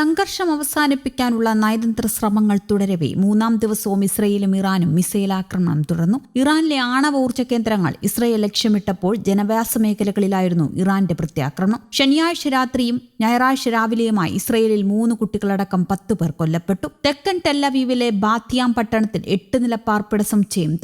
സംഘർഷം അവസാനിപ്പിക്കാനുള്ള നയതന്ത്ര ശ്രമങ്ങൾ തുടരവെ. മൂന്നാം ദിവസവും ഇസ്രയേലും ഇറാനും മിസൈൽ ആക്രമണം തുടർന്നു. ഇറാനിലെ ആണവ ഊർജ കേന്ദ്രങ്ങൾ ഇസ്രയേൽ ലക്ഷ്യമിട്ടപ്പോൾ ജനവാസ മേഖലകളിലായിരുന്നു ഇറാന്റെ പ്രത്യാക്രമണം. ശനിയാഴ്ച രാത്രിയും ഞായറാഴ്ച രാവിലെയുമായി ഇസ്രയേലിൽ മൂന്ന് കുട്ടികളടക്കം പത്ത് പേർ കൊല്ലപ്പെട്ടു. തെക്കൻ ടെല്ലവീവിലെ ബാത്തിയാം പട്ടണത്തിൽ എട്ട് നില പാർപ്പിട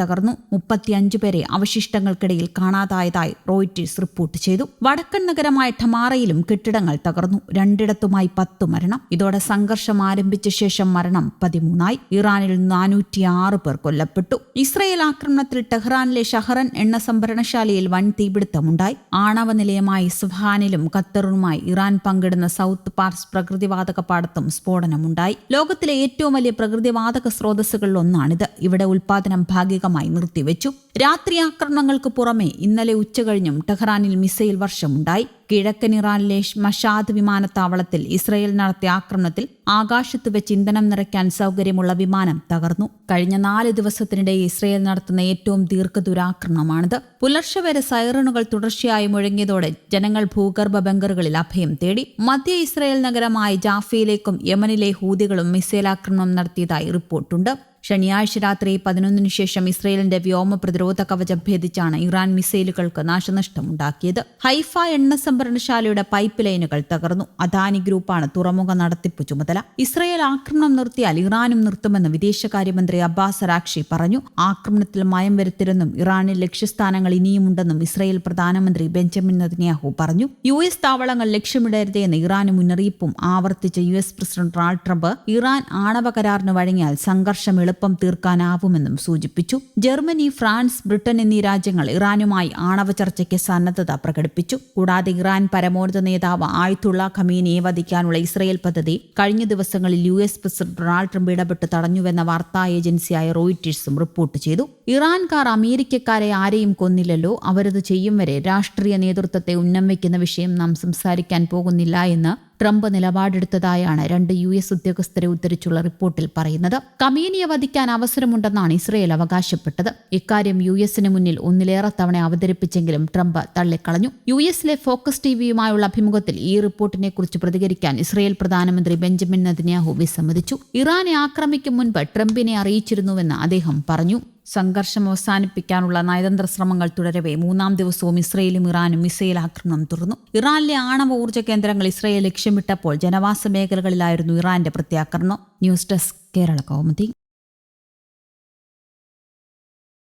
തകർന്നു. മുപ്പത്തിയഞ്ച് പേരെ അവശിഷ്ടങ്ങൾക്കിടയിൽ കാണാതായതായി റോയിറ്റേഴ്സ് റിപ്പോർട്ട് ചെയ്തു. വടക്കൻ നഗരമായ ഠമാറയിലും കെട്ടിടങ്ങൾ തകർന്നു. രണ്ടിടത്തുമായി പത്ത് മരണം. ഇതോടെ സംഘർഷം ആരംഭിച്ച ശേഷം മരണം പതിമൂന്നായി. ഇറാനിൽ നാനൂറ്റി ആറ് പേർ കൊല്ലപ്പെട്ടു. ഇസ്രയേൽ ആക്രമണത്തിൽ ടെഹ്റാനിലെ ഷഹറൻ എണ്ണ സംഭരണശാലയിൽ വൻ തീപിടുത്തമുണ്ടായി. ആണവ നിലയമായ ഇസ്ഫഹാനിലും ഖത്തറുമായി ഇറാൻ പങ്കിടുന്ന സൗത്ത് പാർസ് പ്രകൃതിവാതക പാടത്തും സ്ഫോടനമുണ്ടായി. ലോകത്തിലെ ഏറ്റവും വലിയ പ്രകൃതിവാതക സ്രോതസ്സുകളിൽ ഒന്നാണിത്. ഇവിടെ ഉൽപാദനം ഭാഗികമായി നിർത്തിവെച്ചു. രാത്രി ആക്രമണങ്ങൾക്ക് പുറമെ ഇന്നലെ ഉച്ചകഴിഞ്ഞും ടെഹ്റാനിൽ മിസൈൽ വർഷമുണ്ടായി. കിഴക്കൻ ഇറാനിലെ മഷാദ് വിമാനത്താവളത്തിൽ ഇസ്രയേൽ നടത്തിയ ആക്രമണത്തിൽ ആകാശത്ത് വെച്ച് ഇന്ധനം നിറയ്ക്കാൻ സൗകര്യമുള്ള വിമാനം തകർന്നു. കഴിഞ്ഞ നാല് ദിവസത്തിനിടെ ഇസ്രയേൽ നടത്തുന്ന ഏറ്റവും ദീർഘദുരാക്രമണമാണിത്. പുലർച്ചെ വരെ സൈറണുകൾ തുടർച്ചയായി മുഴങ്ങിയതോടെ ജനങ്ങൾ ഭൂഗർഭ ബങ്കറുകളിൽ അഭയം തേടി. മധ്യ ഇസ്രയേൽ നഗരമായ ജാഫയിലേക്കും യമനിലെ ഹൂതികളും മിസൈൽ ആക്രമണം നടത്തിയതായി റിപ്പോർട്ടുണ്ട്. ശനിയാഴ്ച രാത്രി പതിനൊന്നിനു ശേഷം ഇസ്രയേലിന്റെ വ്യോമ പ്രതിരോധ കവചം ഭേദിച്ചാണ് ഇറാൻ മിസൈലുകൾക്ക് നാശനഷ്ടമുണ്ടാക്കിയത്. ഹൈഫ എണ്ണ സംഭരണശാലയുടെ പൈപ്പ് ലൈനുകൾ തകർന്നു. അദാനി ഗ്രൂപ്പാണ് തുറമുഖ നടത്തിപ്പ് ചുമതല. ഇസ്രയേൽ ആക്രമണം നിർത്തിയാൽ ഇറാനും നിർത്തുമെന്ന് വിദേശകാര്യമന്ത്രി അബ്ബാസ് അറാക്ഷി പറഞ്ഞു. ആക്രമണത്തിൽ മയം വരുത്തിരുന്നും ഇറാനിൽ ലക്ഷ്യസ്ഥാനങ്ങൾ ഇനിയുമുണ്ടെന്നും ഇസ്രയേൽ പ്രധാനമന്ത്രി ബെഞ്ചമിൻ നെതന്യാഹു പറഞ്ഞു. യു എസ് താവളങ്ങൾ ലക്ഷ്യമിടരുതെന്ന് ഇറാന് മുന്നറിയിപ്പും ആവർത്തിച്ച U S president Donald Trump Iran ആണവ കരാറിന് വഴങ്ങിയാൽ സംഘർഷം എളുപ്പം തീർക്കാനാവുമെന്നും സൂചിപ്പിച്ചു. ജർമ്മനി ഫ്രാൻസ് ബ്രിട്ടൻ എന്നീ രാജ്യങ്ങൾ ഇറാനുമായി ആണവ ചർച്ചയ്ക്ക് സന്നദ്ധത പ്രകടിപ്പിച്ചു. കൂടാതെ ഇറാൻ പരമോന്നത നേതാവ് ആയത്തുള്ള ഖമീനിയെ വധിക്കാനുള്ള ഇസ്രയേൽ പദ്ധതി കഴിഞ്ഞ ദിവസങ്ങളിൽ U S president Donald Trump ഇടപെട്ട് തടഞ്ഞുവെന്ന വാർത്താ ഏജൻസിയായ റോയിറ്റേഴ്സും റിപ്പോർട്ട് ചെയ്തു. ഇറാൻകാർ അമേരിക്കക്കാരെ ആരെയും കൊന്നില്ലല്ലോ അവരത് ചെയ്യും വരെ രാഷ്ട്രീയ നേതൃത്വത്തെ ഉന്നം വയ്ക്കുന്ന വിഷയം നാം സംസാരിക്കാൻ പോകുന്നില്ല എന്ന് ട്രംപ് നിലപാടെടുത്തതായാണ് രണ്ട് യു എസ് ഉദ്യോഗസ്ഥരെ ഉദ്ധരിച്ചുള്ള റിപ്പോർട്ടിൽ പറയുന്നത്. കമീനിയെ വധിക്കാൻ അവസരമുണ്ടെന്നാണ് ഇസ്രയേൽ അവകാശപ്പെട്ടത്. ഇക്കാര്യം യു എസിന് മുന്നിൽ ഒന്നിലേറെ തവണ അവതരിപ്പിച്ചെങ്കിലും ട്രംപ് തള്ളിക്കളഞ്ഞു. യു എസിലെ ഫോക്കസ് ടിവിയുമായുള്ള അഭിമുഖത്തിൽ ഈ റിപ്പോർട്ടിനെ കുറിച്ച് പ്രതികരിക്കാൻ ഇസ്രയേൽ പ്രധാനമന്ത്രി ബെഞ്ചമിൻ നദിന്യാഹു വിസമ്മതിച്ചു. ഇറാനെ ആക്രമിക്കും മുൻപ് ട്രംപിനെ അറിയിച്ചിരുന്നുവെന്ന് അദ്ദേഹം പറഞ്ഞു. സംഘർഷം അവസാനിപ്പിക്കാനുള്ള നയതന്ത്ര ശ്രമങ്ങൾ തുടരവെ. മൂന്നാം ദിവസവും ഇസ്രയേലും ഇറാനും മിസൈൽ ആക്രമണം തുടർന്നു. ഇറാനിലെ ആണവ ഊർജ കേന്ദ്രങ്ങൾ ഇസ്രയേൽ ലക്ഷ്യമിട്ടപ്പോൾ ജനവാസ മേഖലകളിലായിരുന്നു ഇറാന്റെ പ്രത്യാക്രമണം. News desk Kerala Kaumudi.